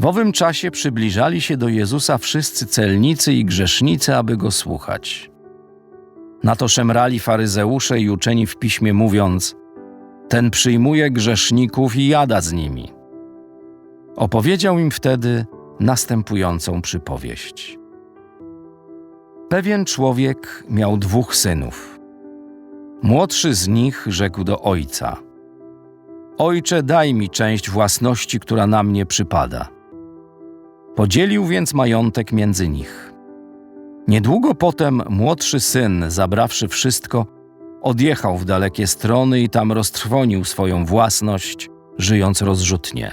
W owym czasie przybliżali się do Jezusa wszyscy celnicy i grzesznicy, aby go słuchać. Na to szemrali faryzeusze i uczeni w piśmie, mówiąc: Ten przyjmuje grzeszników i jada z nimi. Opowiedział im wtedy następującą przypowieść. Pewien człowiek miał dwóch synów. Młodszy z nich rzekł do ojca: Ojcze, daj mi część własności, która na mnie przypada. Podzielił więc majątek między nich. Niedługo potem młodszy syn, zabrawszy wszystko, odjechał w dalekie strony i tam roztrwonił swoją własność, żyjąc rozrzutnie.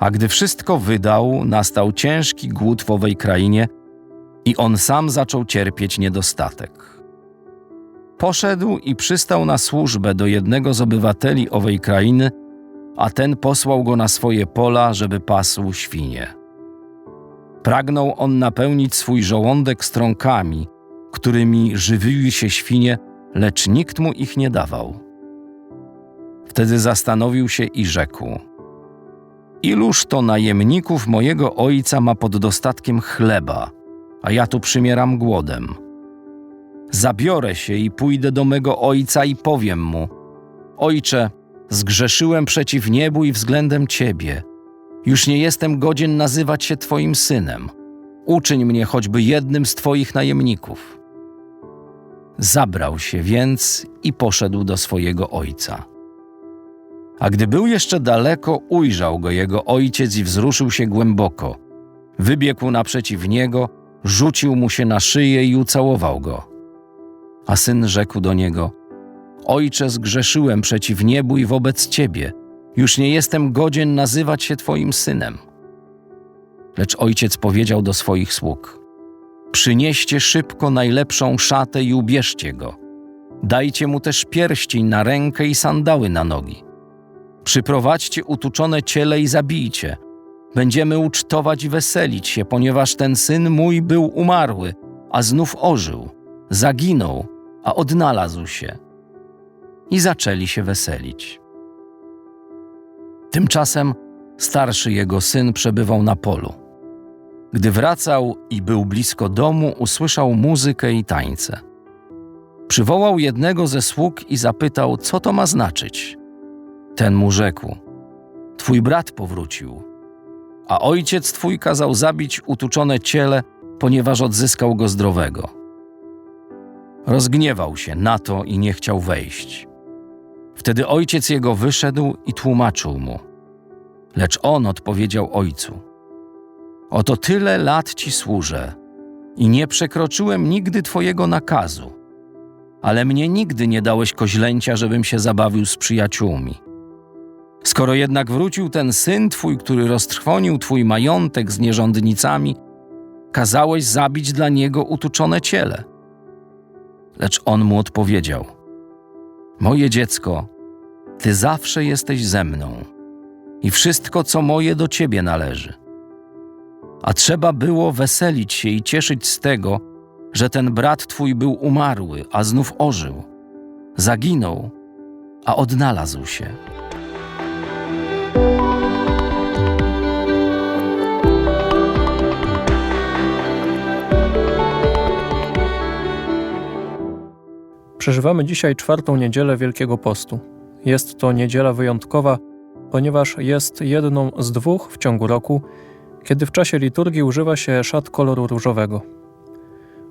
A gdy wszystko wydał, nastał ciężki głód w owej krainie i on sam zaczął cierpieć niedostatek. Poszedł i przystał na służbę do jednego z obywateli owej krainy, a ten posłał go na swoje pola, żeby pasł świnie. Pragnął on napełnić swój żołądek strąkami, którymi żywiły się świnie, lecz nikt mu ich nie dawał. Wtedy zastanowił się i rzekł: Iluż to najemników mojego ojca ma pod dostatkiem chleba, a ja tu przymieram głodem. Zabiorę się i pójdę do mego ojca i powiem mu: Ojcze, zgrzeszyłem przeciw niebu i względem ciebie. Już nie jestem godzien nazywać się twoim synem. Uczyń mnie choćby jednym z twoich najemników. Zabrał się więc i poszedł do swojego ojca. A gdy był jeszcze daleko, ujrzał go jego ojciec i wzruszył się głęboko. Wybiegł naprzeciw niego, rzucił mu się na szyję i ucałował go. A syn rzekł do niego: Ojcze, zgrzeszyłem przeciw niebu i wobec ciebie. Już nie jestem godzien nazywać się twoim synem. Lecz ojciec powiedział do swoich sług: Przynieście szybko najlepszą szatę i ubierzcie go. Dajcie mu też pierścień na rękę i sandały na nogi. Przyprowadźcie utuczone ciele i zabijcie. Będziemy ucztować i weselić się, ponieważ ten syn mój był umarły, a znów ożył. Zaginął, a odnalazł się. I zaczęli się weselić. Tymczasem starszy jego syn przebywał na polu. Gdy wracał i był blisko domu, usłyszał muzykę i tańce. Przywołał jednego ze sług i zapytał, co to ma znaczyć. Ten mu rzekł: Twój brat powrócił, a ojciec twój kazał zabić utuczone ciele, ponieważ odzyskał go zdrowego. Rozgniewał się na to i nie chciał wejść. Wtedy ojciec jego wyszedł i tłumaczył mu. Lecz on odpowiedział ojcu: Oto tyle lat ci służę i nie przekroczyłem nigdy twojego nakazu, ale mnie nigdy nie dałeś koźlęcia, żebym się zabawił z przyjaciółmi. Skoro jednak wrócił ten syn twój, który roztrwonił twój majątek z nierządnicami, kazałeś zabić dla niego utuczone ciele. Lecz on mu odpowiedział: Moje dziecko, ty zawsze jesteś ze mną i wszystko, co moje, do ciebie należy. A trzeba było weselić się i cieszyć z tego, że ten brat twój był umarły, a znów ożył. Zaginął, a odnalazł się. Przeżywamy dzisiaj czwartą niedzielę Wielkiego Postu. Jest to niedziela wyjątkowa, ponieważ jest jedną z dwóch w ciągu roku, kiedy w czasie liturgii używa się szat koloru różowego.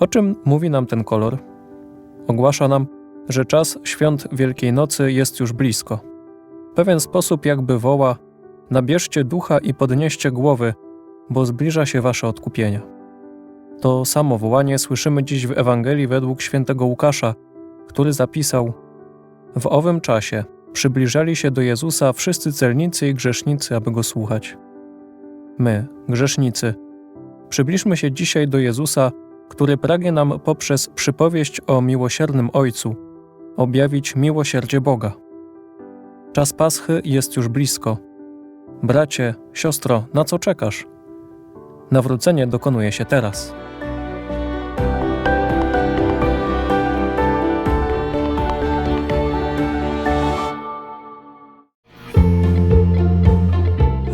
O czym mówi nam ten kolor? Ogłasza nam, że czas świąt Wielkiej Nocy jest już blisko. W pewien sposób jakby woła: Nabierzcie ducha i podnieście głowy, bo zbliża się wasze odkupienie. To samo wołanie słyszymy dziś w Ewangelii według świętego Łukasza, który zapisał: W owym czasie przybliżali się do Jezusa wszyscy celnicy i grzesznicy, aby go słuchać. My, grzesznicy, Przybliżmy się dzisiaj do Jezusa, który pragnie nam poprzez przypowieść o miłosiernym Ojcu objawić miłosierdzie Boga. Czas Paschy jest już blisko. Bracie, siostro, na co czekasz? Nawrócenie dokonuje się teraz.